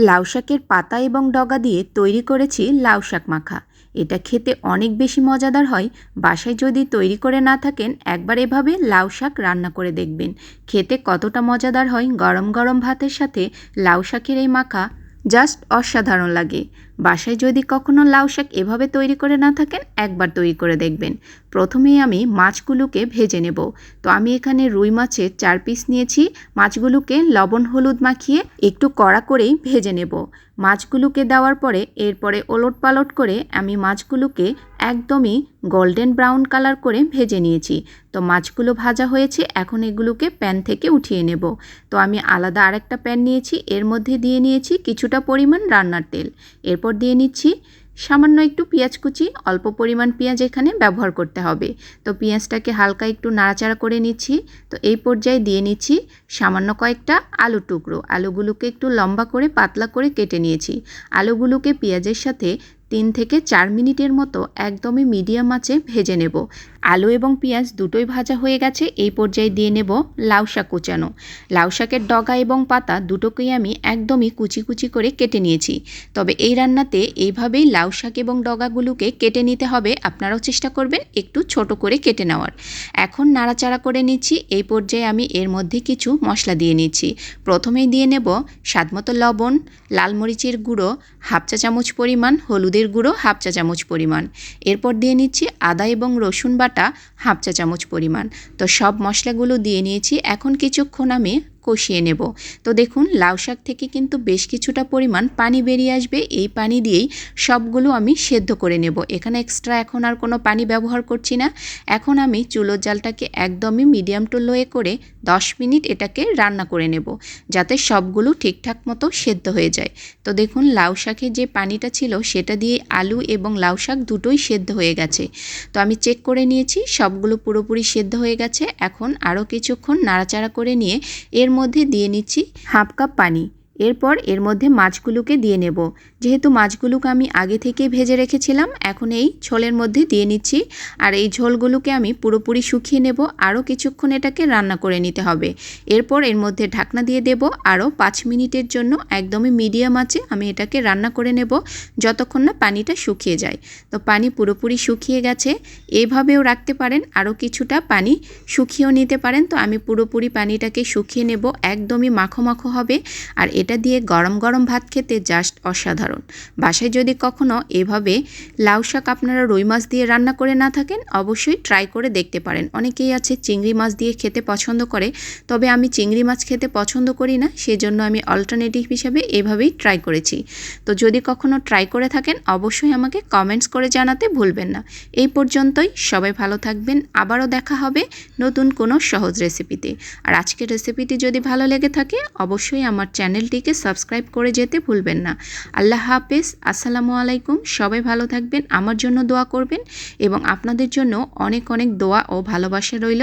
লাউ শাকের পাতা এবং ডগা দিয়ে তৈরি করেছি লাউ শাক মাখা। এটা খেতে অনেক বেশি মজাদার হয়। বাসায় যদি তৈরি করে না থাকেন, একবার এভাবে লাউ শাক রান্না করে দেখবেন। খেতে কতটা মজাদার হয় গরম গরম ভাতের সাথে লাউ শাকের এই মাখা। জাস্ট অসাধারণ লাগে। বাসায় যদি কখনো লাউ শাক এভাবে তৈরি করে না থাকেন, একবার তৈরি করে দেখবেন। প্রথমেই আমি মাছগুলোকে ভেজে নেব। তো আমি এখানে রুই মাছের চার পিস নিয়েছি। মাছগুলোকে লবণ হলুদ মাখিয়ে একটু কড়া করেই ভেজে নেব। মাছগুলোকে দেওয়ার পরে এরপরে ওলট পালট করে আমি মাছগুলোকে একদমই গোল্ডেন ব্রাউন কালার করে ভেজে নিয়েছি। তো মাছগুলো ভাজা হয়েছে, এখন এগুলোকে প্যান থেকে উঠিয়ে নেব। তো আমি আলাদা আরেকটা প্যান নিয়েছি, এর মধ্যে দিয়ে নিয়েছি কিছুটা পরিমাণ রান্নার তেল। এরপর দিয়ে নিচ্ছি সামান্য একটু পেঁয়াজ কুচি, অল্প পরিমাণ পেঁয়াজ এখানে ব্যবহার করতে হবে। তো পেঁয়াজটাকে হালকা একটু নাড়াচাড়া করে নিচ্ছি। তো এই পর্যায়ে দিয়ে নিচ্ছি সামান্য কয়েকটা আলু টুকরো। আলুগুলোকে একটু লম্বা করে পাতলা করে কেটে নিয়েছি। আলুগুলোকে পেঁয়াজের সাথে তিন থেকে চার মিনিটের মতো একদমই মিডিয়াম আঁচে ভেজে নেব। আলু এবং পেঁয়াজ দুটোই ভাজা হয়ে গেছে, এই পর্যায়ে দিয়ে নেব লাউ শাক কুচানো। লাউ শাকের ডগা এবং পাতা দুটোকেই আমি একদমই কুচি কুচি করে কেটে নিয়েছি। তবে এই রান্নাতে এইভাবেই লাউ শাক এবং ডগাগুলোকে কেটে নিতে হবে, আপনারাও চেষ্টা করবেন একটু ছোট করে কেটে নেওয়ার। এখন নাড়াচাড়া করে নিচ্ছি, এই পর্যায়ে আমি এর মধ্যে কিছু মশলা দিয়ে নিচ্ছি। প্রথমেই দিয়ে নেব স্বাদমতো লবণ, লাল মরিচের গুঁড়ো, হাফ চা চামচ পরিমাণ, হলুদের গুঁড়ো, হাফ চা চামচ পরিমাণ। এরপর দিয়ে নিচ্ছি আদা এবং রসুন বাটা। হাফ চা চামচ পরিমাণ। তো সব মশলাগুলো দিয়ে নিয়েছি। এখন কিছুক্ষণ আমি কষিয়ে নেব। তো দেখুন, লাউ শাক থেকে কিন্তু বেশ কিছুটা পরিমাণ পানি বেরিয়ে আসবে। এই পানি দিয়েই সবগুলো আমি সেদ্ধ করে নেব। এখানে এক্সট্রা এখন আর কোনো পানি ব্যবহার করছি না। এখন আমি চুলোর জালটাকে একদমই মিডিয়াম টু লোয়ে করে 10 মিনিট এটাকে রান্না করে নেব, যাতে সবগুলো ঠিকঠাক মতো সেদ্ধ হয়ে যায়। তো দেখুন, লাউ শাকের যে পানিটা ছিল, সেটা দিয়ে আলু এবং লাউ শাক দুটোই সেদ্ধ হয়ে গেছে। তো আমি চেক করে নিয়েছি, সবগুলো পুরোপুরি সেদ্ধ হয়ে গেছে। এখন আরও কিছুক্ষণ নাড়াচাড়া করে নিয়ে এর মধ্যে দিয়ে নিচ্ছি হাফ কাপ পানি। এরপর এর মধ্যে মাছগুলোকে দিয়ে নেব। যেহেতু মাছগুলোকে আমি আগে থেকে ভেজে রেখেছিলাম, এখন এই ঝোলের মধ্যে দিয়ে নিচ্ছি। আর এই ঝোলগুলোকে আমি পুরোপুরি শুকিয়ে নেব। আরও কিছুক্ষণ এটাকে রান্না করে নিতে হবে। এরপর এর মধ্যে ঢাকনা দিয়ে দেব। আরও পাঁচ মিনিটের জন্য একদমই মিডিয়াম আছে আমি এটাকে রান্না করে নেব, যতক্ষণ না পানিটা শুকিয়ে যায়। তো পানি পুরোপুরি শুকিয়ে গেছে। এইভাবেও রাখতে পারেন। আরও কিছুটা পানি শুকিয়েও নিতে পারেন। তো আমি পুরোপুরি পানিটাকে শুকিয়ে নেব। একদমই মাখো মাখো হবে। আর এটা দিয়ে গরম গরম ভাত খেতে জাস্ট অসাধারণ। বাসায় যদি কখনো এভাবে লাউ শাক আপনারা রুই মাছ দিয়ে রান্না করে না থাকেন, অবশ্যই ট্রাই করে দেখতে পারেন। অনেকেই আছে চিংড়ি মাছ দিয়ে খেতে পছন্দ করে, তবে আমি চিংড়ি মাছ খেতে পছন্দ করি না, সেজন্য আমি অল্টারনেটিভ হিসাবে এভাবেই ট্রাই করেছি। তো যদি কখনো ট্রাই করে থাকেন, অবশ্যই আমাকে কমেন্টস করে জানাতে ভুলবেন না। এই পর্যন্তই, সবাই ভালো থাকবেন, আবারও দেখা হবে নতুন কোনো সহজ রেসিপিতে আর আজকের রেসিপিটি যদি ভালো লেগে থাকে, অবশ্যই আমার চ্যানেলটিকে সাবস্ক্রাইব করে যেতে ভুলবেন না। আল্লাহ হাফেজ। আসসালামু আলাইকুম। সবাই ভালো থাকবেন, আমার জন্য দোয়া করবেন এবং আপনাদের জন্য অনেক অনেক দোয়া ও ভালোবাসা রইল।